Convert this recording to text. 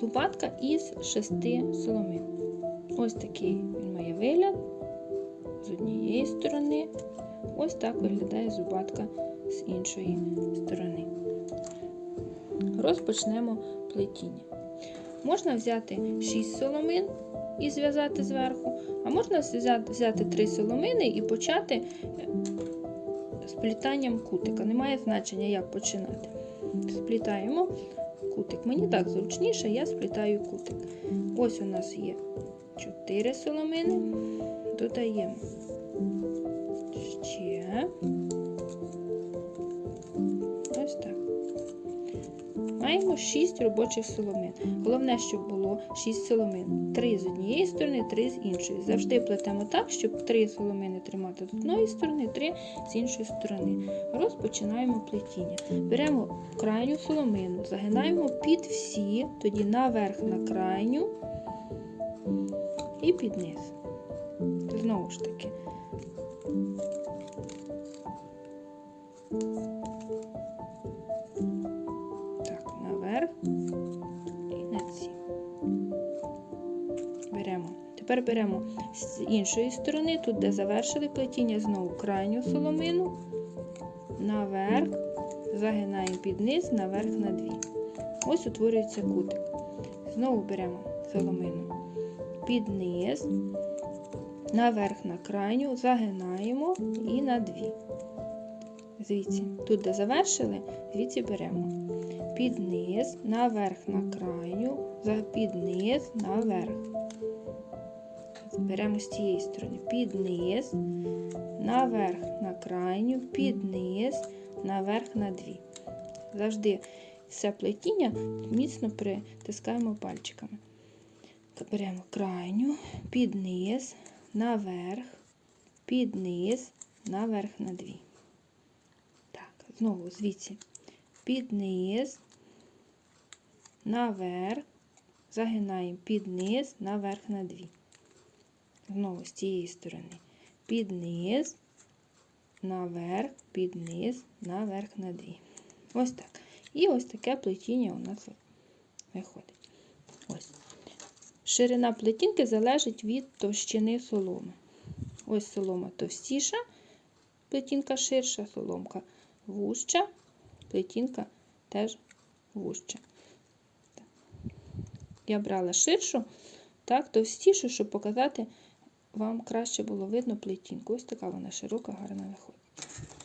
зубатка із шести соломин. Ось такий він має вигляд з однієї сторони. Ось так виглядає зубатка з іншої сторони. Розпочнемо плетіння. Можна взяти 6 соломин і зв'язати зверху, а можна взяти, взяти 3 соломини і почати е, сплітанням кутика. Немає значення, як починати. Сплітаємо кутик. Мені так зручніше, я сплітаю кутик. Ось у нас є 4 соломини, додаємо ще. Маємо 6 робочих соломин. Головне, щоб було 6 соломин. 3 з однієї сторони, 3 з іншої. Завжди плетемо так, щоб 3 соломини тримати з одної сторони, 3 з іншої сторони. Розпочинаємо плетіння. Беремо крайню соломину, загинаємо під всі, тоді наверх на крайню і під низ. Знову ж таки. Наверх і на. Беремо. Тепер беремо з іншої сторони, тут, де завершили плетіння, знову крайню соломину, наверх, загинаємо під низ, наверх на дві. Ось утворюється кутик. Знову беремо соломину під низ, наверх на крайню, загинаємо і на дві. Звідси, тут, де завершили, звідси беремо під низ, наверх на крайню, під низ, наверх. Беремо з цієї сторони під низ, наверх на крайню, під низ, наверх на дві. Завжди все плетіння міцно притискаємо пальчиками. Беремо крайню, під низ, наверх, під низ, наверх на дві. Так, знову звідси. Під низ, наверх, загинаємо під низ, наверх на дві. Знову з цієї сторони. Під низ, наверх, під низ, наверх на дві. Ось так. І ось таке плетіння у нас виходить. Ось. Ширина плетінки залежить від товщини соломи. Ось солома товстіша, плетінка ширша, соломка вужча, плетінка теж вужча. Я брала ширшу, так, товстішу, щоб показати, вам краще було видно плетінку. Ось така вона широка, гарна виходить.